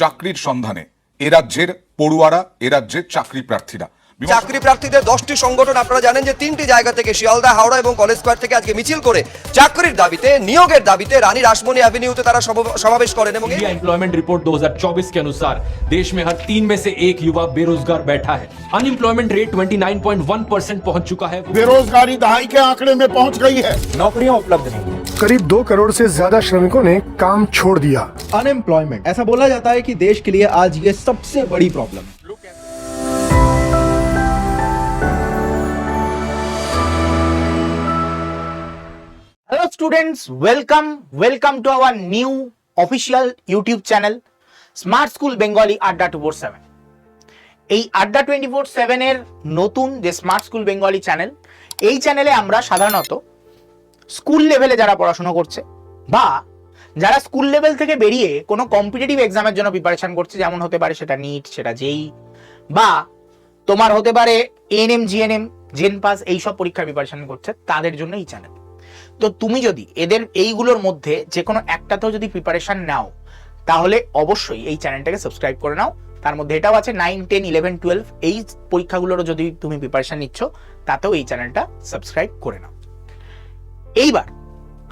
চাকরির সন্ধানে। এ রাজ্যের পড়ুয়ারা এ রাজ্যের চাকরি প্রার্থীরা। চাকরি প্রার্থীদের দশটি সংগঠন আপনারা জানেন যে তিনটি জায়গা থেকে শিয়ালদা হাওড়া এবং কলেজ স্কোয়ার থেকে আজকে মিছিল করে চাকরির দাবিতে নিয়োগের দাবিতে রানী রাসমণি অ্যাভিনিউতে তারা সম- সমাবেশ করেন এবং এই इंडिया एम्प्लॉयमेंट रिपोर्ट 2024 के अनुसार देश में हर तीन में से एक युवा बेरोजगार बैठा है अनएम्प्लॉयमेंट रेट 29.1 परसेंट पहुंच चुका है बेरोजगारी दहाई के आंकड़े में पहुंच गई है नौकरियां उपलब्ध नहीं है करीब दो करोड़ से ज्यादा श्रमिकों ने काम छोड़ दिया अनएम्प्लॉयमेंट ऐसा बोला जाता है कि देश के लिए आज ये सबसे बड़ी problem students, welcome, welcome to our new official YouTube channel Smart School Bengali Adda two four seven এই আড্ডা টোয়েন্টি ফোর সেভেনের নতুন যে স্মার্ট স্কুল বেঙ্গলি চ্যানেল এই চ্যানেলে আমরা সাধারণত স্কুল লেভেলে যারা পড়াশোনা করছে বা যারা স্কুল লেভেল থেকে বেরিয়ে কোনো কম্পিটিটিভ এক্সামের জন্য প্রিপারেশন করছে যেমন হতে পারে সেটা নিট সেটা জেই বা তোমার হতে পারে N ANM GNM gen pass এইসব পরীক্ষার প্রিপারেশন করছে তাদের জন্য এই চ্যানেল তো তুমি যদি এদের এইগুলোর মধ্যে যে কোনো একটাতেও যদি প্রিপারেশন নাও, তাহলে অবশ্যই এই চ্যানেলটাকে সাবস্ক্রাইব করে নাও। তার মধ্যে এটাও আছে নাইন টেন ইলেভেন টুয়েলভ এই পরীক্ষাগুলোরও যদি তুমি প্রিপারেশন নিচ্ছ, তাতেও এই চ্যানেলটা সাবস্ক্রাইব করে নাও। এইবার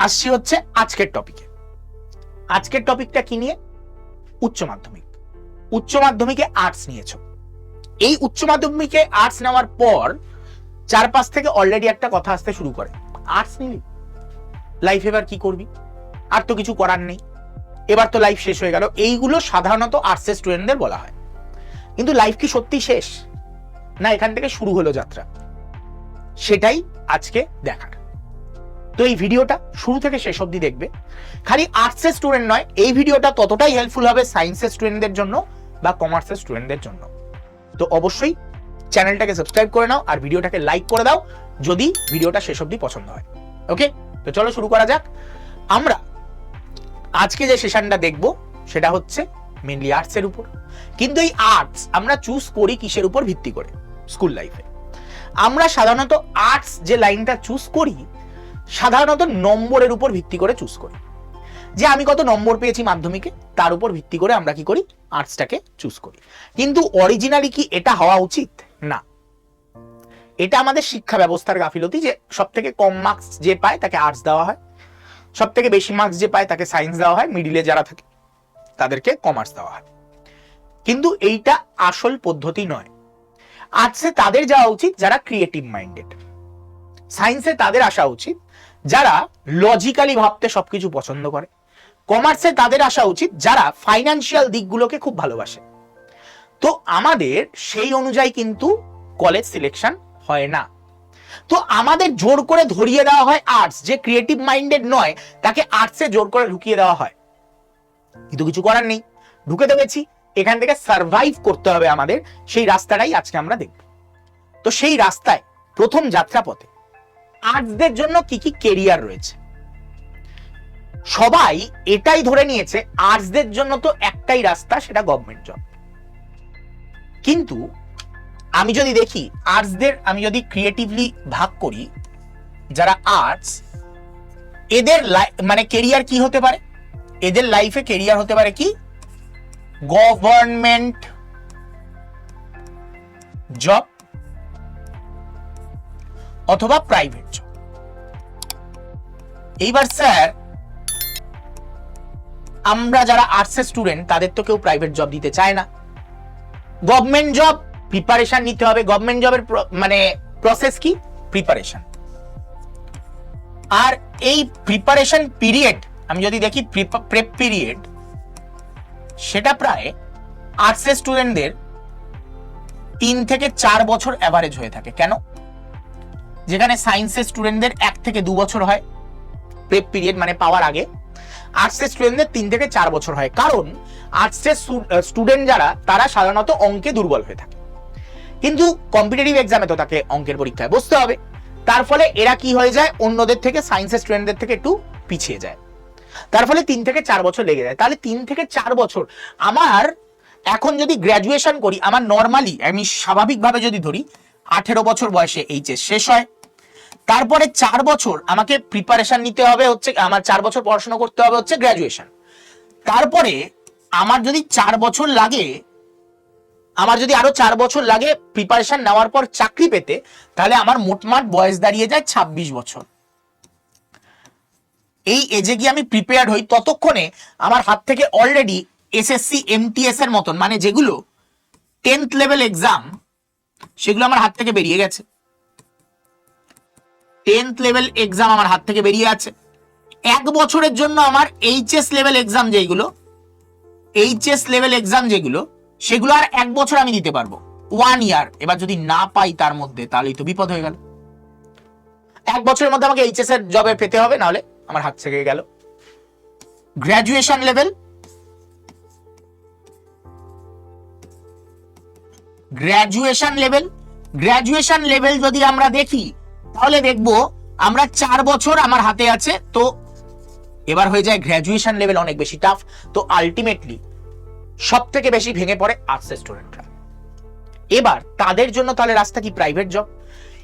আসছি হচ্ছে আজকের টপিকে আজকের টপিকটা কি নিয়ে? উচ্চ মাধ্যমিক। উচ্চ মাধ্যমিকে আর্টস নিয়েছো। এই উচ্চ মাধ্যমিকে আর্টস নেওয়ার পর চারপাশ থেকে অলরেডি একটা কথা আসতে শুরু করে। আর্টস নিলি? লাইফ এবার কি করবি? আর তো কিছু করার নেই। এবার তো লাইফ শেষ হয়ে গেল। এইগুলো সাধারণত আর্টসের স্টুডেন্টদের বলা হয়। কিন্তু লাইফ কি সত্যি শেষ? না, এখান থেকে শুরু হলো যাত্রা। সেটাই আজকে দেখার। তো এই ভিডিওটা শুরু থেকে শেষ অবধি দেখবে। খালি আর্টসের স্টুডেন্ট নয়, এই ভিডিওটা ততটাই হেল্পফুল হবে সায়েন্সের স্টুডেন্টদের জন্য বা কমার্সের স্টুডেন্টদের জন্য। তো অবশ্যই চ্যানেলটাকে সাবস্ক্রাইব করে নাও আর ভিডিওটাকে লাইক করে দাও যদি ভিডিওটা শেষ অবধি পছন্দ হয়। ওকে তো চলো শুরু করা যাক। আমরা আজকে যে সেশনটা দেখব, সেটা হচ্ছে মেনলি আর্টস এর উপর। কিন্তু এই আর্টস আমরা চুজ করি কিসের উপর ভিত্তি করে? স্কুল লাইফে আমরা সাধারণত আর্টস যে লাইনটা চুজ করি, সাধারণত নম্বরের উপর ভিত্তি করে চুজ করি। যে আমি কত নম্বর পেয়েছি মাধ্যমিকে, তার উপর ভিত্তি করে আমরা কি করি? আর্টসটাকে চুজ করি। কিন্তু অরিজিনালি কি এটা হওয়া উচিত? না। এটা আমাদের শিক্ষা ব্যবস্থার গাফিলতি যে সব থেকে কম মার্কস যে পায় তাকে আর্টস দেওয়া হয়। সব থেকে বেশি মার্কস যে পায় তাকে সায়েন্স দেওয়া হয়। মিডিলে যারা থাকে, তাদেরকে কমার্স দেওয়া হয়। কিন্তু এইটা আসল পদ্ধতি নয়। আর্টসে তাদের যাওয়া উচিত যারা ক্রিয়েটিভ মাইন্ডেড সায়েন্সে তাদের আসা উচিত যারা লজিক্যালি ভাবতে সবকিছু পছন্দ করে। কমার্সে তাদের আসা উচিত যারা ফাইন্যান্সিয়াল দিকগুলোকে খুব ভালোবাসে। তো আমাদের সেই অনুযায়ী কিন্তু কলেজ সিলেকশন হয় না। তো আমাদের জোর করে ধরিয়ে দেওয়া হয় আর্টস যে ক্রিয়েটিভ মাইন্ডেড নয়, তাকে আর্টসে জোর করে ঢুকিয়ে দেওয়া হয়। কিন্তু কিছু করার নেই। ঢুকে দেবেছি এখান থেকে সার্ভাইভ করতে হবে আমাদের। সেই রাস্তাটাই আজকে আমরা দেখব। তো সেই রাস্তায় প্রথম যাত্রাপথে আর্টসদের জন্য কি কি কেরিয়ার রয়েছে? সবাই এটাই ধরে নিয়েছে আর্টসদের জন্য তো একটাই রাস্তা, সেটা গভর্নমেন্ট জব কিন্তু আমি যদি দেখি আর্টসদের আমি যদি ক্রিয়েটিভলি ভাগ করি, যারা আর্টস এদের মানে কেরিয়ার কি হতে পারে? এদের লাইফে কেরিয়ার হতে পারে কি? গভর্নমেন্ট জব অথবা প্রাইভেট জব এইবার স্যার আমরা যারা আর্টসের স্টুডেন্ট তাদের তো কেউ প্রাইভেট জব দিতে চায় না। গভর্নমেন্ট জব প্রিপারেশন নিতে হবে। গভর্নমেন্ট জবের মানে প্রসেস কি? প্রিপারেশন আর এই প্রিপারেশন পিরিয়ড আমি যদি দেখি প্রেপ পিরিয়ড সেটা প্রায় আর্টসের স্টুডেন্টদের তিন থেকে চার বছর অ্যাভারেজ হয়ে থাকে। কেন? যেখানে সায়েন্সের স্টুডেন্টদের এক থেকে দু বছর হয় প্রেপ পিরিয়ড মানে পাওয়ার আগে। আর্টসের স্টুডেন্টদের তিন থেকে চার বছর হয়। কারণ আর্টসের স্টুডেন্ট যারা, তারা সাধারণত অঙ্কে দুর্বল হয়ে থাকে। কিন্তু কম্পিটিটিভ এক্সামে তো তাকে অঙ্কের পরীক্ষায় বসতে হবে। তার ফলে এরা কি হয়ে যায়? অন্যদের থেকে সায়েন্সের স্টুডেন্টদের থেকে একটু পিছিয়ে যায়। তার ফলে তিন থেকে চার বছর লেগে যায়। তাহলে তিন থেকে চার বছর আমার এখন যদি গ্র্যাজুয়েশন করি, আমার নর্মালি আমি স্বাভাবিকভাবে যদি ধরি, আঠেরো বছর বয়সে এইচএস শেষ হয়। তারপরে চার বছর আমাকে প্রিপারেশন নিতে হবে হচ্ছে, আমার চার বছর পড়াশোনা করতে হবে হচ্ছে গ্র্যাজুয়েশন তারপরে আমার যদি চার বছর লাগে আমার যদি আরও চার বছর লাগে প্রিপারেশন নেওয়ার পর চাকরি পেতে, তাহলে আমার মোটমাট বয়স দাঁড়িয়ে যায় ২৬ বছর। এই এজে গিয়ে আমি প্রিপেয়ার হই ততক্ষণে আমার হাত থেকে অলরেডি এসএসসি এমটিএস এর মতন মানে যেগুলো টেন্থ লেভেল এক্সাম সেগুলো আমার হাত থেকে বেরিয়ে গেছে। টেন্থ লেভেল এক্সাম আমার হাত থেকে বেরিয়ে আছে। এক বছরের জন্য আমার এইচএস লেভেল এক্সাম যেগুলো এইচএস লেভেল এক্সাম যেগুলো সেগুলো আর এক বছর আমি দিতে পারব। ওয়ান ইয়ার এবার যদি না পাই তার মধ্যে, তাহলেই তো বিপদ হয়ে গেল। এক বছরের মধ্যে আমাকে এইচএস এর জবে পেতে হবে, নাহলে আমার হাত থেকে গেল। Graduation level graduation level graduation level যদি আমরা দেখি, তাহলে দেখব আমরা চার বছর আমার হাতে আছে, তো এবার হয়ে যায় গ্র্যাজুয়েশন লেভেল অনেক বেশি টাফ তো আলটিমেটলি সব থেকে বেশি ভেঙে পড়ে আর্টসের স্টুডেন্টরা এবার তাদের জন্য তাহলে রাস্তা কি প্রাইভেট জব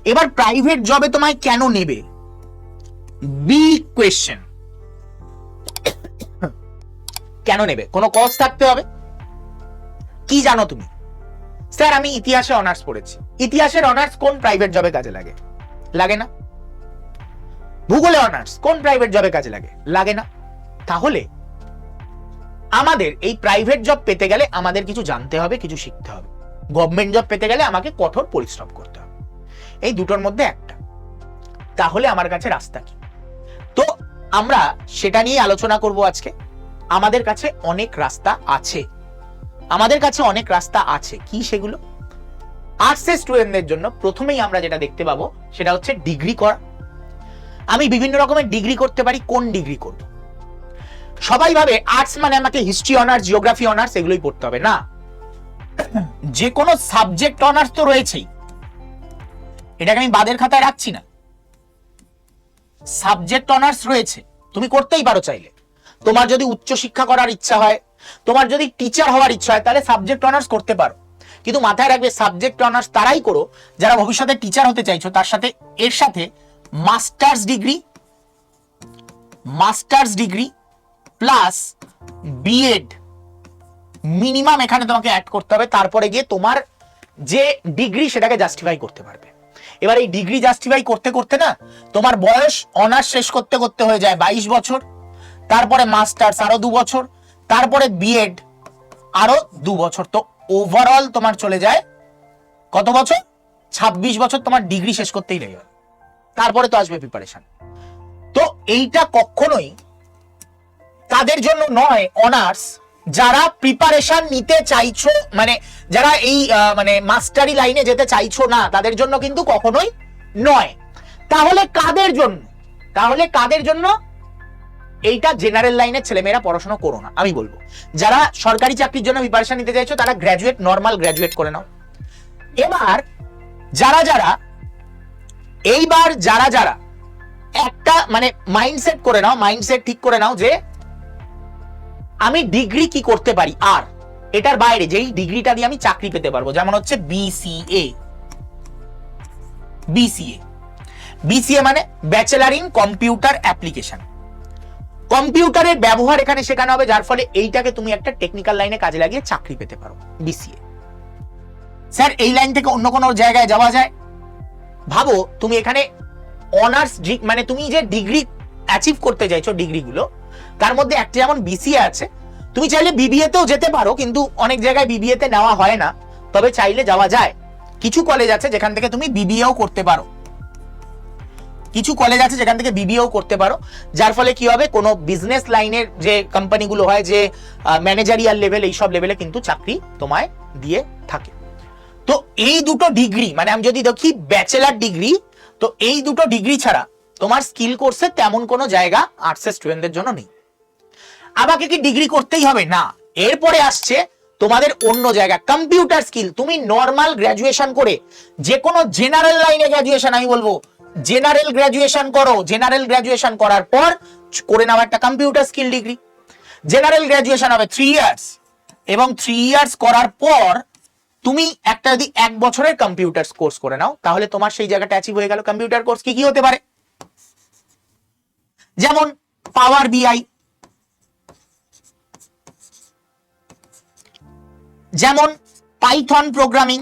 এবার প্রাইভেট জবে তোমায় কেন নেবে? বি কোয়েশ্চেন কেন নেবে? কোনো কজ থাকতে হবে? কি জানো তুমি? স্যার, আমি ইতিহাসে অনার্স পড়েছি। ইতিহাসের অনার্স কোন প্রাইভেট জবে কাজে লাগে? লাগে না? ভূগোলে অনার্স কোন প্রাইভেট জবে কাজে লাগে? লাগে না? তাহলে আমাদের এই প্রাইভেট জব পেতে গেলে আমাদের কিছু জানতে হবে, কিছু শিখতে হবে। গভর্নমেন্ট জব পেতে গেলে আমাকে কঠোর পরিশ্রম করতে হবে। এই দুটোর মধ্যে একটা। তাহলে আমার কাছে রাস্তা কি? তো আমরা সেটা নিয়ে আলোচনা করব আজকে। আমাদের কাছে অনেক রাস্তা আছে। আমাদের কাছে অনেক রাস্তা আছে। কি সেগুলো? আর্টসের স্টুডেন্টদের জন্য প্রথমেই আমরা যেটা দেখতে পাবো, সেটা হচ্ছে ডিগ্রি করা। আমি বিভিন্ন রকমের ডিগ্রি করতে পারি, কোন ডিগ্রি করব? সবাই ভাবে আর্টস মানে আমাকে হিস্ট্রি অনার্স জিওগ্রাফি অনার্স এগুলোই পড়তে হবে, না? যে কোনো সাবজেক্ট অনার্স তো রয়েছেই। এটাকে আমি বাদের খাতায় রাখছি না। সাবজেক্ট অনার্স রয়েছে, তুমি করতেই পারো চাইলে। তোমার যদি উচ্চ শিক্ষা করার ইচ্ছা হয়, তোমার যদি টিচার হওয়ার ইচ্ছা হয়, তাহলে সাবজেক্ট অনার্স করতে পারো। কিন্তু মাথায় রাখবে সাবজেক্ট অনার্স তারাই করো, যারা ভবিষ্যতে টিচার হতে চাইছো, তার সাথে, এর সাথে masters degree masters degree plus BEd minimum এখানে তোমাকে অ্যাড করতে হবে, তারপরে গিয়ে তোমার যে ডিগ্রি সেটাকে জাস্টিফাই করতে পারবে। এবার এই ডিগ্রি জাস্টিফাই করতে করতে না, তোমার বয়স অনার্স শেষ করতে করতে হয়ে যায় বাইশ বছর, তারপরে মাস্টার্স আরও দু বছর, তারপরে বিএড আরও দু বছর। তো ওভারঅল তোমার চলে যায় কত বছর? ছাব্বিশ বছর তোমার ডিগ্রি শেষ করতেই লেগে তারপরে তো আসবে প্রিপারেশন তো এইটা কখনোই তাদের জন্য নয় অনার্স যারা প্রিপারেশন নিতে চাইছো মানে যারা এই মানে মাস্টারি লাইনে যেতে চাইছো না, তাদের জন্য কিন্তু কখনোই নয়। তাহলে কাদের জন্য? তাহলে কাদের জন্য? এইটা জেনারেল লাইনের ছেলেমেয়েরা পড়াশোনা করো না, আমি বলব। যারা সরকারি চাকরির জন্য প্রিপারেশন নিতে চাইছো, তারা গ্র্যাজুয়েট নর্মাল গ্র্যাজুয়েট করে নাও। এবার, যারা যারা, এইবার যারা যারা, একটা মানে মাইন্ডসেট করে নাও মাইন্ডসেট ঠিক করে নাও যে আমি ডিগ্রি কি করতে পারি? আর, এটার বাইরে যেই ডিগ্রিটা দিয়ে আমি চাকরি পেতে পারব, যেমন হচ্ছে বিসিএ বিসিএ বিসিএ মানে ব্যাচেলার ইন কম্পিউটার অ্যাপ্লিকেশন কম্পিউটারের ব্যবহার এখানে শেখানো হবে, যার ফলে এইটাকে তুমি একটা টেকনিক্যাল লাইনে কাজে লাগিয়ে চাকরি পেতে পারো বিসিএ স্যার, এই লাইন থেকে অন্য কোনো জায়গায় যাওয়া যায়? ভাবো, তুমি এখানে অনার্স মানে তুমি যে ডিগ্রি অ্যাচিভ করতে চাইছো ডিগ্রিগুলো তার মধ্যে একটা যেমন বিসিএ আছে। তুমি চাইলে বিবিএ তেও যেতে পারো, কিন্তু অনেক জায়গায় বিবিএ তে নেওয়া হয় না। তবে চাইলে যাওয়া যায়। কিছু কলেজ আছে যেখান থেকে তুমি বিবিএও করতে পারো। কিছু কলেজ আছে যেখান থেকে বিবিএও করতে পারো। যার ফলে কি হবে? কোনো বিজনেস লাইনের যে কোম্পানিগুলো হয়, যে ম্যানেজারিয়াল লেভেল এইসব লেভেলে কিন্তু চাকরি তোমায় দিয়ে থাকে। তো এই দুটো ডিগ্রি মানে আমি যদি দেখি ব্যাচেলার ডিগ্রি তো এই দুটো ডিগ্রি ছাড়া তোমার স্কিল কোর্সে তেমন কোনো জায়গা আর্টসের স্টুডেন্টদের জন্য নেই। আমাকে কি ডিগ্রি করতেই হবে? না। এরপরে আসছে তোমাদের অন্য জায়গা কম্পিউটার স্কিল তুমি নর্মাল গ্র্যাজুয়েশন করে যে কোনো জেনারেল লাইনে গ্র্যাজুয়েশন আমি বলব জেনারেল গ্র্যাজুয়েশন করো। জেনারেল গ্র্যাজুয়েশন করার পর করে নাও একটা computer skill degree general graduation হবে থ্রি ইয়ার্স এবং থ্রি ইয়ার্স করার পর তুমি একটা যদি এক বছরের কম্পিউটার কোর্স করে নাও, তাহলে তোমার সেই জায়গাটা অ্যাচিভ হয়ে গেল। কম্পিউটার কোর্স কি কি হতে পারে? যেমন পাওয়ার বিআই, যেমন পাইথন প্রোগ্রামিং,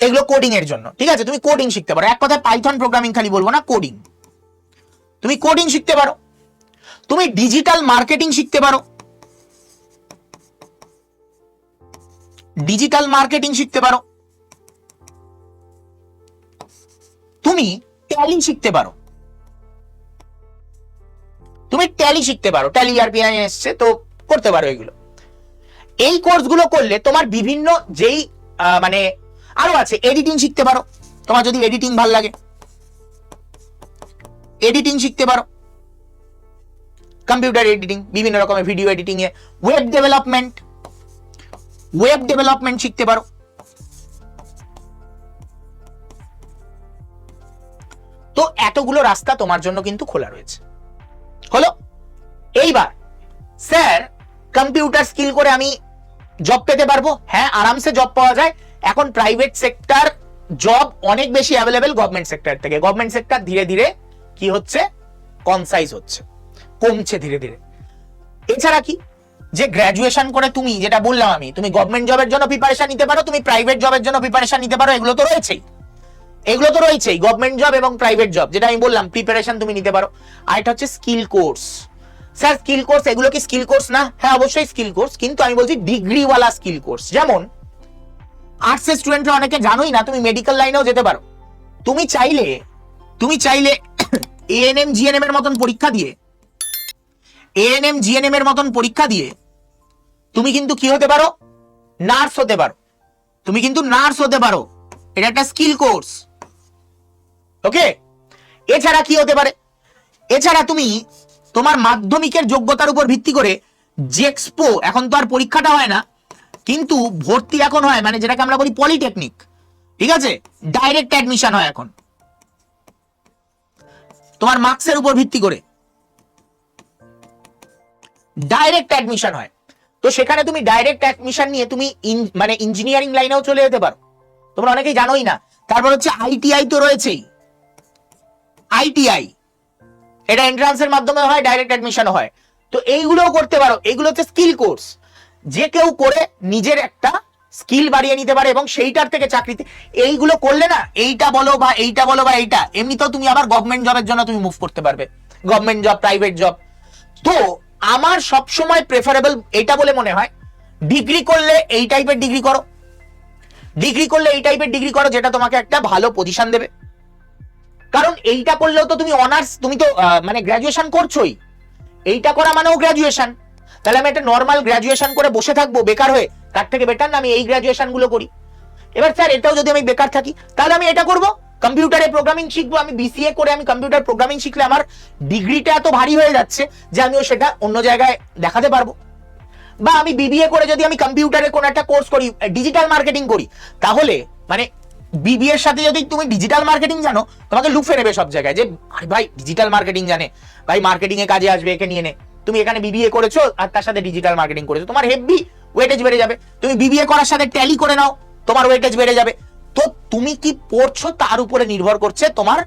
এগুলো কোডিং এর জন্য, ঠিক আছে? তুমি কোডিং শিখতে পারো। এক কথায় পাইথন প্রোগ্রামিং খালি বলব না কোডিং তুমি কোডিং শিখতে পারো। তুমি ডিজিটাল মার্কেটিং শিখতে পারো। ডিজিটাল মার্কেটিং শিখতে পারো। তুমি ট্যালি শিখতে পারো। তুমি ট্যালি শিখতে পারো। ট্যালি আরপিআই এসছে, তো করতে পারো এগুলো। এই কোর্সগুলো করলে তোমার বিভিন্ন যেই মানে আরও আছে এডিটিং শিখতে পারো। তোমার যদি এডিটিং ভালো লাগে। এডিটিং শিখতে পারো। কম্পিউটার এডিটিং বিভিন্ন রকমের ভিডিও এডিটিং এ। ওয়েব ডেভেলপমেন্ট ওয়েব ডেভেলপমেন্ট শিখতে পারো। তো এতগুলো রাস্তা তোমার জন্য কিন্তু খোলা রয়েছে। হলো, এইবার, স্যার কম্পিউটার স্কিল করে আমি জব পেতে পারব। হ্যাঁ আরামসে জব পাওয়া যায়। এখন প্রাইভেট সেক্টর জব অনেক বেশি অ্যাভেলেবেল গভর্নমেন্ট সেক্টর থেকে। গভর্নমেন্ট সেক্টর ধীরে ধীরে কি হচ্ছে? কনসাইজ হচ্ছে। কমছে ধীরে ধীরে। এছাড়া কি? যে গ্র্যাজুয়েশন করে তুমি, যেটা বললাম আমি, তুমি গভর্নমেন্ট জবের জন্য প্রিপারেশন নিতে পারো, তুমি প্রাইভেট জবের জন্য প্রিপারেশন নিতে পারো, এগুলো তো রয়েছেই। এগুলো তো রয়েছেই গভর্নমেন্ট জব এবং প্রাইভেট জব যেটা আমি বললাম প্রিপারেশন তুমি নিতে পারো। আর এটা হচ্ছে skill course sir skill course এগুলো কি স্কিল কোর্স না? হ্যাঁ অবশ্যই স্কিল কোর্স কিন্তু আমি বলছি ডিগ্রিওয়ালা স্কিল কোর্স যেমন আর্টসের স্টুডেন্টরা অনেকে জানোই না, তুমি মেডিকেল লাইনেও যেতে পারো। তুমি চাইলে তুমি চাইলে এএনএম জিএনএম এর মতন পরীক্ষা দিয়ে এএনএম জিএনএম এর মতন পরীক্ষা দিয়ে, তুমি কিন্তু কি হতে পারো? নার্স হতে পারো। তুমি কিন্তু নার্স হতে পারো। এটা একটা স্কিল কোর্স ওকে এছাড়া কি হতে পারে? এছাড়া তুমি তোমার মাধ্যমিকের যোগ্যতার উপর ভিত্তি করে জেক্সপো এখন তো আর পরীক্ষাটা হয় না, কিন্তু ভর্তি এখন হয় মানে যেটাকে আমরা বলি পলিটেকনিক ঠিক আছে? ডাইরেক্ট অ্যাডমিশন হয় এখন। তোমার মার্কসের উপর ভিত্তি করে। ডাইরেক্ট অ্যাডমিশন হয়। তো সেখানে তুমি ডাইরেক্ট অ্যাডমিশন নিয়ে তুমি মানে ইঞ্জিনিয়ারিং লাইনেও চলে যেতে পারো। তোমরা অনেকেই জানোই না। তারপর হচ্ছে আইটিআই তো রয়েছেই। আইটিআই এটা এন্ট্রান্সের মাধ্যমে হয় ডাইরেক্ট অ্যাডমিশন হয়। তো এইগুলোও করতে পারো। এগুলো হচ্ছে স্কিল কোর্স যে কেউ করে নিজের একটা স্কিল বাড়িয়ে নিতে পারে এবং সেইটার থেকে চাকরিতে এইগুলো করলে না, এইটা বলো বা এইটা বলো বা এইটা এমনিতেও তুমি আবার গভর্নমেন্ট জবের জন্য তুমি মুভ করতে পারবে। গভর্নমেন্ট জব প্রাইভেট জব তো আমার সব সময় প্রেফারেবল এটা বলে মনে হয় ডিগ্রি করলে এই টাইপের ডিগ্রি করো। ডিগ্রি করলে এই টাইপের ডিগ্রি করো, যেটা তোমাকে একটা ভালো পজিশন দেবে। কারণ এইটা করলেও তো তুমি অনার্স তুমি তো মানে গ্রাজুয়েশন করছোই। এইটা করা মানেও গ্রাজুয়েশন তাহলে আমি একটা নর্মাল গ্রাজুয়েশন করে বসে থাকব, বেকার হয়ে। তার থেকে বেটার না, আমি এই গ্রাজুয়েশনগুলো করি। এবার স্যার এটাও যদি আমি বেকার থাকি, তাহলে আমি এটা করব? কম্পিউটারে প্রোগ্রামিং শিখব, আমি বিসিএ করে আমি কম্পিউটার প্রোগ্রামিং শিখলে আমার ডিগ্রিটা এত ভারী হয়ে যাচ্ছে যে আমিও সেটা অন্য জায়গায় দেখাতে পারব। বা আমি বিবিএ করে যদি আমি কম্পিউটারে কোনো একটা কোর্স করি ডিজিটাল মার্কেটিং করি, তাহলে মানে বিবিএ এর সাথে যদি তুমি ডিজিটাল মার্কেটিং জানো, তোমাকে লুফে নেবে সব জায়গায় যে, আরে ভাই ডিজিটাল মার্কেটিং জানে। ভাই মার্কেটিং এ কাজে আসবে, একে নিয়ে নে। তুমি এখানে বিবিএ করেছ, আর তার সাথে ডিজিটাল মার্কেটিং করেছ। তোমার হেভি ওয়েটেজ বেড়ে যাবে। তুমি বিবিএ করার সাথে ট্যালি করে নাও, তোমার ওয়েটেজ বেড়ে যাবে। তো তুমি কি পড়ছো তার উপরে নির্ভর করছে তোমার,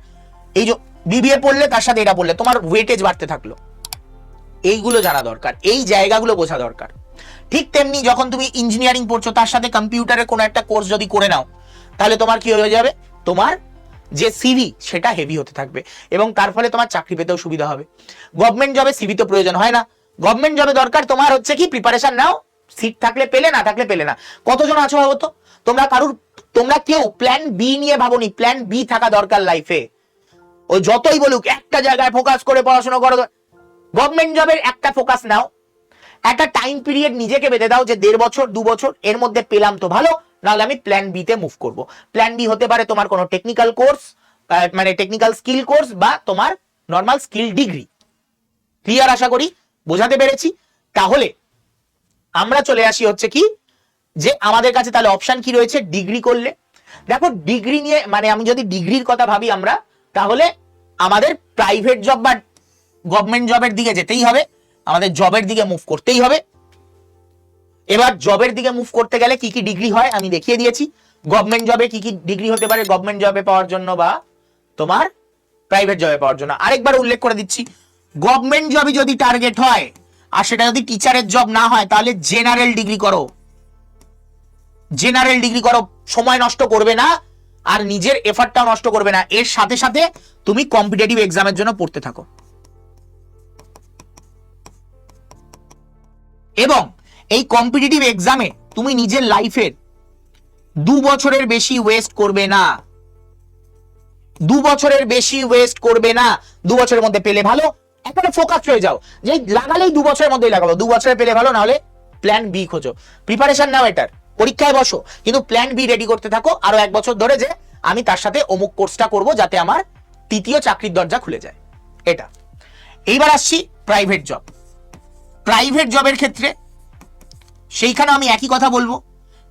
এই যে বিবিএ পড়লে তার সাথে এটা পড়লে, তোমার ওয়েটেজ বাড়তে থাকল। এইগুলো জানা দরকার, এই জায়গাগুলো বোঝা দরকার। ঠিক তেমনি যখন তুমি ইঞ্জিনিয়ারিং পড়ছো, তার সাথে কম্পিউটারের কোনো একটা কোর্স যদি করে নাও তাহলে তোমার কি হয়ে যাবে? তোমার যে সিভি সেটা হেভি হতে থাকবে। এবং তার ফলে তোমার চাকরি পেতেও সুবিধা হবে। গভর্নমেন্ট জবে সিভি তো প্রয়োজন হয় না। গভর্নমেন্ট জবে দরকার তোমার হচ্ছে কি? প্রিপারেশন নাও। সিট থাকলে পেলে না, থাকলে পেলে না। কতজন আছো ভাবো তো? তোমরা কারুর, তোমরা কেউ প্ল্যান বি নিয়ে ভাবোনি। প্ল্যান বি থাকা দরকার লাইফে ও যতই বলুক, একটা জায়গায় ফোকাস করে পড়াশোনা করো। গভর্নমেন্ট জবের একটা ফোকাস নাও। একটা টাইম পিরিয়ড নিজেকে বেঁধে দাও যে দেড় বছর, দু বছর, এর মধ্যে পেলাম তো ভালো। নাহলে আমি প্ল্যান বি তে মুভ করব। প্ল্যান বি হতে পারে তোমার কোনো টেকনিক্যাল কোর্স মানে টেকনিক্যাল স্কিল কোর্স বা তোমার নর্মাল স্কিল ডিগ্রি ক্লিয়ার আশা করি? বোঝাতে পেরেছি? তাহলে আমরা চলে আসি হচ্ছে কি? যে আমাদের কাছে তাহলে অপশন কি রয়েছে? ডিগ্রি করলে। দেখো ডিগ্রি নিয়ে মানে আমি যদি ডিগ্রির কথা ভাবি আমরা, তাহলে আমাদের প্রাইভেট জব বা গভর্নমেন্ট জবের দিকে যেতেই হবে। আমাদের জবের দিকে মুভ করতেই হবে। এবার জবের দিকে মুভ করতে গেলে কি কি ডিগ্রি হয় আমি দেখিয়ে দিয়েছি। গভর্নমেন্ট জবে কি কি ডিগ্রি হতে পারে? গভর্নমেন্ট জবে পাওয়ার জন্য বা তোমার প্রাইভেট জবে পাওয়ার জন্য। আরেকবার উল্লেখ করে দিচ্ছি। গভর্নমেন্ট জবই যদি টার্গেট হয় আর সেটা যদি টিচারের জব না হয়, তাহলে জেনারেল ডিগ্রি করো। জেনারেল ডিগ্রি করো। সময় নষ্ট করবে না আর নিজের এফার্টটাও নষ্ট করবে না। এর সাথে সাথে তুমি কম্পিটিটিভ এক্সামের জন্য পড়তে থাকো। এবং এই কম্পিটিটিভ এক্সামে তুমি নিজের লাইফের দু বছরের বেশি ওয়েস্ট করবে না। দু বছরের বেশি ওয়েস্ট করবে না। দু বছরের মধ্যে পেলে ভালো, একেবারে ফোকাস হয়ে যাও। যে লাগালেই দু বছরের মধ্যেই লাগাবো। দু বছরে পেলে ভালো, নাহলে প্ল্যান বি খোঁজো। প্রিপারেশন নাও এটার। পরীক্ষায় বসো। কিন্তু প্ল্যান বি রেডি করতে থাকো আরও এক বছর ধরে যে আমি তার সাথে অমুক কোর্সটা করব যাতে আমার তৃতীয় চাকরির দরজা খুলে যায়। এটা। এইবার আসছি প্রাইভেট জব প্রাইভেট জবের ক্ষেত্রে সেইখানে আমি একই কথা বলব।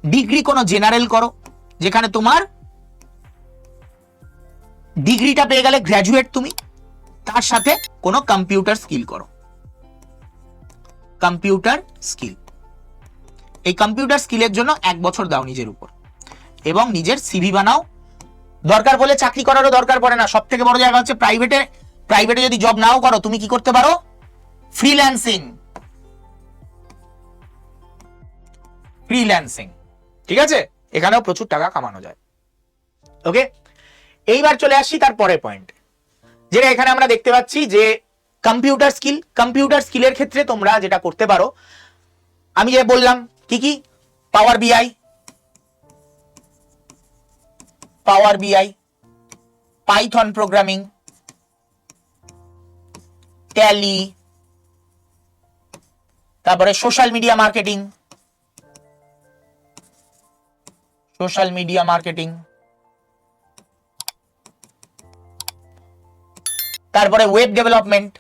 ডিগ্রি কোনো জেনারেল করো, যেখানে তোমার ডিগ্রিটা পেয়ে গেলে গ্র্যাজুয়েট তুমি, তার সাথে কোনো কম্পিউটার স্কিল করো। কম্পিউটার স্কিল এই কম্পিউটার স্কিলের জন্য এক বছর দাও নিজের উপর। এবং নিজের সিভি বানাও। দরকার বলে চাকরি করারও দরকার পড়ে না। সব থেকে বড় জায়গা হচ্ছে প্রাইভেটে প্রাইভেটে যদি জব নাও করো, তুমি কি করতে পারো? ফ্রিল্যান্সিং ফ্রিল্যান্সিং ঠিক আছে? এখানেও প্রচুর টাকা কামানো যায়। ওকে এইবার চলে আসছি তার পরের পয়েন্ট যেটা এখানে আমরা দেখতে পাচ্ছি যে কম্পিউটার স্কিল কম্পিউটার স্কিলের ক্ষেত্রে তোমরা যেটা করতে পারো, আমি যে বললাম, কি কি? Power BI power BI python programming Tally তারপরে social media marketing social media marketing তারপরে web development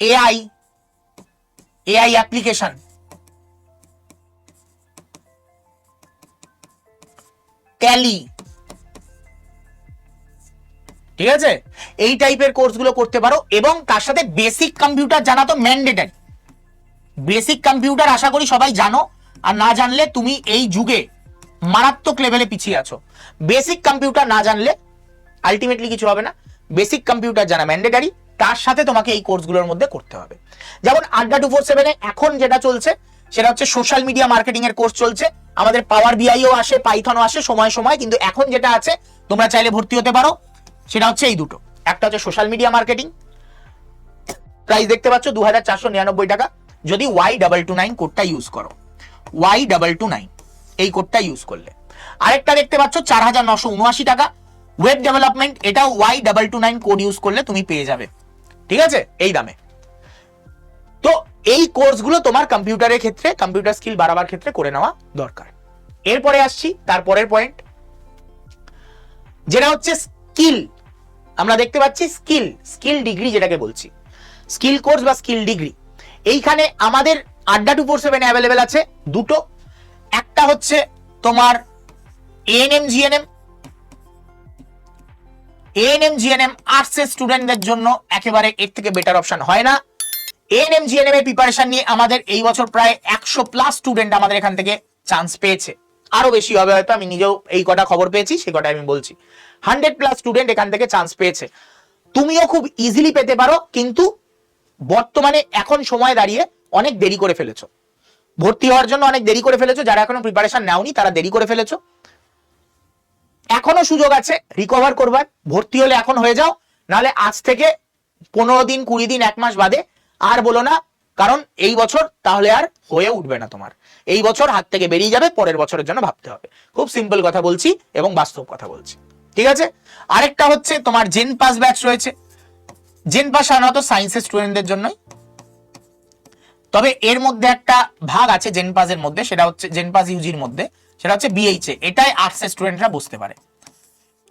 AI AI application Tally ঠিক আছে? এই টাইপের কোর্সগুলো করতে পারো এবং তার সাথে বেসিক কম্পিউটার জানা তো ম্যান্ডেটারি বেসিক কম্পিউটার আশা করি সবাই জানো। আর না জানলে তুমি এই যুগে মারাত্মক লেভেলে পিছিয়ে আছো। বেসিক কম্পিউটার না জানলে আলটিমেটলি কিছু হবে না। বেসিক কম্পিউটার জানা ম্যান্ডেটারি তার সাথে তোমাকে এই কোর্সগুলোর মধ্যে করতে হবে। যেমন আড্ডা টু ফোর সেভেনে এখন যেটা চলছে, সেটা হচ্ছে সোশ্যাল মিডিয়া মার্কেটিং এর কোর্স চলছে। আমাদের পাওয়ার বিআইও আসে পাইথনও আসে সময় সময়, কিন্তু এখন যেটা আছে, তোমরা চাইলে ভর্তি হতে পারো। সেটা হচ্ছে এই দুটো। একটা হচ্ছে সোশ্যাল মিডিয়া মার্কেটিং প্রাইস দেখতে পাচ্ছ দু হাজার চারশো নিরানব্বই টাকা। যদি ওয়াই ডাবল টু নাইন কোডটা ইউজ করো। ওয়াই ডাবল টু নাইন এই কোডটা ইউজ করলে। আরেকটা দেখতে পাচ্ছ চার হাজার নশো উনআশি টাকা। ওয়েব ডেভেলপমেন্ট এটা Y double two nine code use করলে তুমি পেয়ে যাবে। ঠিক আছে? এই দামে। তো এই কোর্সগুলো তোমার কম্পিউটারের ক্ষেত্রে কম্পিউটার স্কিল বাড়াবার ক্ষেত্রে করে নেওয়া দরকার। এরপরে আসছি, তারপরের পয়েন্ট যেটা হচ্ছে স্কিল আমরা দেখতে পাচ্ছি স্কিল স্কিল ডিগ্রি যেটাকে বলছি। স্কিল কোর্স বা স্কিল ডিগ্রি এইখানে আমাদের আড্ডা টু ফোর সেভেন অ্যাভেলেবেল আছে দুটো। একটা হচ্ছে তোমার ANM GNM ANM GNM arts এর স্টুডেন্টদের জন্য একেবারে এর থেকে বেটার অপশন হয় না। এএনএম জিএনএম এর প্রিপারেশন নিয়ে আমাদের এই বছর প্রায় একশো প্লাস স্টুডেন্ট আমাদের এখান থেকে চান্স পেয়েছে। আরও বেশি হবে হয়তো, আমি নিজেও এই কটা খবর পেয়েছি, সে কটা আমি বলছি। হান্ড্রেড প্লাস স্টুডেন্ট এখান থেকে চান্স পেয়েছে। তুমিও খুব ইজিলি পেতে পারো, কিন্তু বর্তমানে এখন সময় দাঁড়িয়ে অনেক দেরি করে ফেলেছো। ভর্তি হওয়ার জন্য অনেক দেরি করে ফেলেছো, যারা এখনও প্রিপারেশন নাওনি, তারা দেরি করে ফেলেছো। এখনও সুযোগ আছে রিকভার করবার। ভর্তি হলে এখন হয়ে যাও, নাহলে আজ থেকে পনেরো দিন, কুড়ি দিন, এক মাস বাদে আর বলো না কারণ এই বছর তাহলে আর হয়ে উঠবে না তোমার। এই বছর হাত থেকে বেরিয়ে যাবে, পরের বছরের জন্য ভাবতে হবে। খুব সিম্পল কথা বলছি এবং বাস্তব কথা বলছি। ঠিক আছে? আরেকটা হচ্ছে তোমার জেন পাস ব্যাচ রয়েছে। জেন পাস সাধারণত সায়েন্সের স্টুডেন্টদের জন্যই। তবে এর মধ্যে একটা ভাগ আছে জেন পাসের মধ্যে, সেটা হচ্ছে জেন পাস ইউজির মধ্যে, সেটা হচ্ছে বিএইচএ এটাই আর্টসের স্টুডেন্টরা বুঝতে পারে।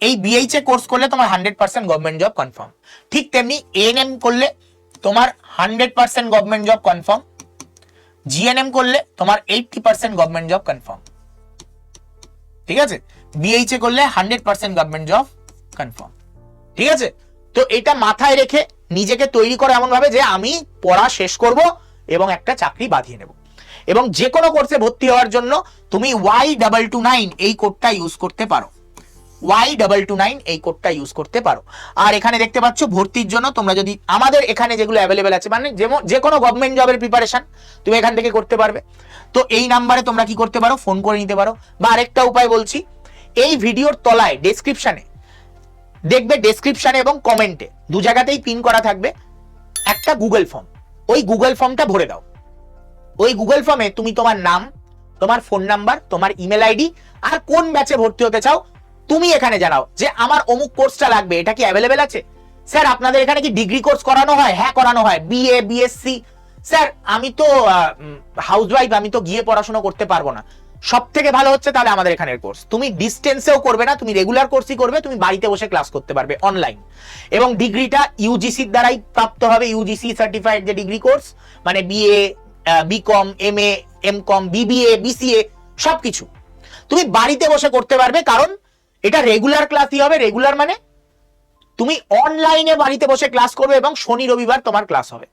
এই বিএইচএ কোর্স করলে তোমার hundred percent government job confirm ঠিক তেমনি এএনএম করলে তোমার hundred percent government job confirm GNM করলে তোমার eighty percent government job confirm ঠিক আছে? বিএইচএ করলে hundred percent government job confirm ঠিক আছে? তো এটা মাথায় রেখে নিজেকে তৈরি করে এমন ভাবে যে আমি পড়া শেষ করব এবং একটা চাকরি বাঁধিয়ে নেব। এবং যে কোনো কোর্সে ভর্তি হওয়ার জন্য তুমি ওয়াই ডাবল টু নাইন এই কোডটা ইউজ করতে পারো। ওয়াই ডাবল টু নাইন এই কোডটা ইউজ করতে পারো। আর এখানে দেখতে পাচ্ছ ভর্তির জন্য তোমরা যদি আমাদের এখানে যেগুলো অ্যাভেলেবেল আছে মানে যেমন যে কোনো গভর্নমেন্ট জবের প্রিপারেশন তুমি এখান থেকে করতে পারবে। তো এই নাম্বারে তোমরা কি করতে পারো? ফোন করে নিতে পারো। বা আরেকটা উপায় বলছি, এই ভিডিওর তলায় ডেসক্রিপশানে দেখবে ডেসক্রিপশানে এবং কমেন্টে দু জায়গাতেই পিন করা থাকবে একটা গুগল ফর্ম ওই গুগল ফর্মটা ভরে দাও। ওই গুগল ফর্মে তুমি তোমার নাম, তোমার ফোন নাম্বার তোমার ইমেল আইডি আর কোন ব্যাচে ভর্তি হতে চাও তুমি এখানে জানাও যে আমার অমুক কোর্সটা লাগবে, এটা কি অ্যাভেলেবেল আছে? স্যার, আপনাদের এখানে কি ডিগ্রি কোর্স করানো হয়? হ্যাঁ করানো হয়। বিএ বিএসসি স্যার, আমি তো হাউস ওয়াইফ আমি তো গিয়ে পড়াশোনা করতে পারব না। সব থেকে ভালো হচ্ছে তাহলে আমাদের এখানের কোর্স তুমি ডিস্টেন্সেও করবে না, তুমি রেগুলার কোর্সই করবে, তুমি বাড়িতে বসে ক্লাস করতে পারবে অনলাইন এবং ডিগ্রিটা ইউজিসির দ্বারাই প্রাপ্ত হবে ইউজিসি সার্টিফাইড যে ডিগ্রি কোর্স মানে BA BCom M A MCom BBA BCA সবকিছু। তুমি বাড়িতে বসে করতে পারবে, কারণ এটা রেগুলার ক্লাসই হবে রেগুলার মানে তুমি অনলাইনে বাড়িতে বসে ক্লাস করবে এবং শনি রবিবার তোমার ক্লাস হবে।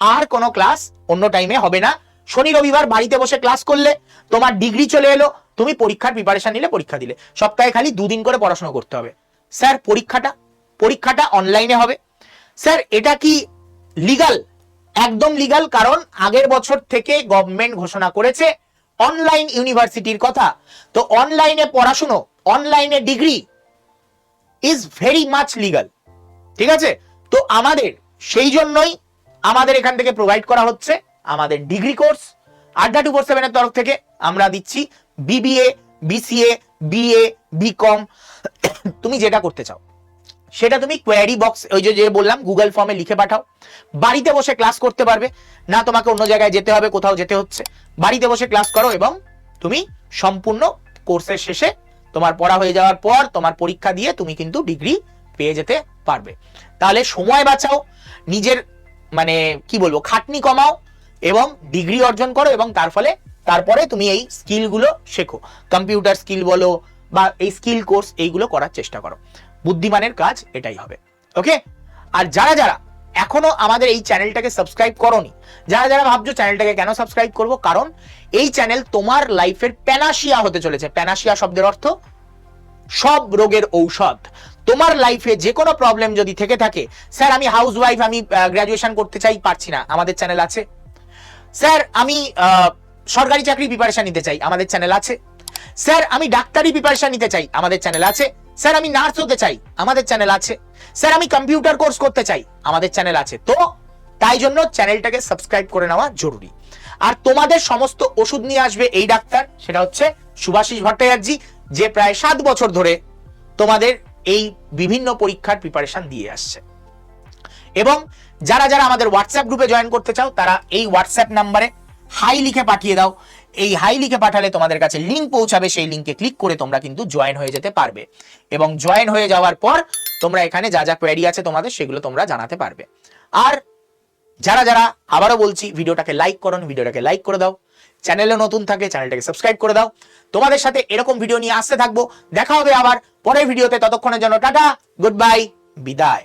আর কোনো ক্লাস অন্য টাইমে হবে না। শনি রবিবার বাড়িতে বসে ক্লাস করলে তোমার ডিগ্রি চলে এলো, তুমি পরীক্ষার প্রিপারেশন নিলে পরীক্ষা দিলে। সপ্তাহে খালি দুদিন করে পড়াশোনা করতে হবে। স্যার, পরীক্ষাটা পরীক্ষাটা অনলাইনে হবে। স্যার, এটা কি লিগাল একদম লিগাল কারণ আগের বছর থেকে গভর্নমেন্ট ঘোষণা করেছে অনলাইন ইউনিভার্সিটির কথা। তো অনলাইনে পড়াশুনো অনলাইনে degree is very much legal ঠিক আছে? তো আমাদের, সেই জন্যই আমাদের এখান থেকে প্রোভাইড করা হচ্ছে আমাদের degree course Adda two four সেভেনের তরফ থেকে আমরা দিচ্ছি বিবিএ বিসিএ বিএ বিকম তুমি যেটা করতে চাও, সেটা তুমি কোয়ারি বক্স ওই যে বললাম গুগল ফর্মে লিখে পাঠাও। বাড়িতে বসে ক্লাস করতে পারবে, না তোমাকে অন্য জায়গায় যেতে হবে, কোথাও যেতে হচ্ছে। বাড়িতে বসে ক্লাস করো এবং তুমি সম্পূর্ণ কোর্সের শেষে তোমার পড়া হয়ে যাওয়ার পর তোমার পরীক্ষা দিয়ে তুমি কিন্তু ডিগ্রি পেয়ে যেতে পারবে। তাহলে সময় বাঁচাও, নিজের মানে কি বলব, খাটনি কমাও এবং ডিগ্রি অর্জন করো এবং তার ফলে তারপরে তুমি এই স্কিলগুলো শেখো। কম্পিউটার স্কিল বলো বা এই স্কিল কোর্স এইগুলো করার চেষ্টা করো। বুদ্ধিমানের কাজ এটাই হবে। ওকে আর যারা যারা এখনও আমাদের এই চ্যানেলটাকে সাবস্ক্রাইব করনি। যারা যারা ভাবছ চ্যানেলটাকে কেন সাবস্ক্রাইব করব, কারণ এই চ্যানেল তোমার লাইফের প্যানাশিয়া হতে চলেছে। প্যানাশিয়া শব্দের অর্থ সব রোগের ঔষধ। তোমার লাইফে যে কোনো প্রবলেম যদি থেকে থাকে, স্যার, আমি হাউস ওয়াইফ আমি গ্রাজুয়েশন করতে চাই, পারছি না। আমাদের চ্যানেল আছে। স্যার, আমি সরকারি চাকরি প্রিপারেশন নিতে চাই। আমাদের চ্যানেল আছে। স্যার, আমি ডাক্তারি প্রিপারেশন নিতে চাই। আমাদের চ্যানেল আছে। স্যার আমি নার্স হতে চাই। আমাদের চ্যানেল আছে। স্যার আমি কম্পিউটার কোর্স করতে চাই। আমাদের চ্যানেল আছে। তো, তাই জন্য চ্যানেলটাকে সাবস্ক্রাইব করে নেওয়া জরুরি। আর তোমাদের সমস্ত ওষুধ নিয়ে আসবে এই ডাক্তার, সেটা হচ্ছে সুভাষিস ভট্টাচার্য, যে প্রায় সাত বছর ধরে তোমাদের এই বিভিন্ন পরীক্ষার প্রিপারেশন দিয়ে আসছে। এবং যারা যারা আমাদের হোয়াটসঅ্যাপ গ্রুপে জয়েন করতে চাও, তারা এই হোয়াটসঅ্যাপ নাম্বারে হাই লিখে পাঠিয়ে দাও। এই হাই লিখে পাঠালে তোমাদের কাছে লিঙ্ক পৌঁছাবে, সেই লিঙ্কে ক্লিক করে তোমরা কিন্তু জয়েন হয়ে যেতে পারবে। এবং জয়েন হয়ে যাওয়ার পর তোমরা এখানে যা যা কোয়ারি আছে তোমাদের, সেগুলো তোমরা জানাতে পারবে। আর যারা যারা, আবারও বলছি, ভিডিওটাকে লাইক করুন, ভিডিওটাকে লাইক করে দাও। চ্যানেলে নতুন থাকলে চ্যানেলটাকে সাবস্ক্রাইব করে দাও। তোমাদের সাথে এরকম ভিডিও নিয়ে আসতে থাকব। দেখা হবে আবার পরের ভিডিওতে ততক্ষণের জন্য টাটা গুড বাই বিদায়।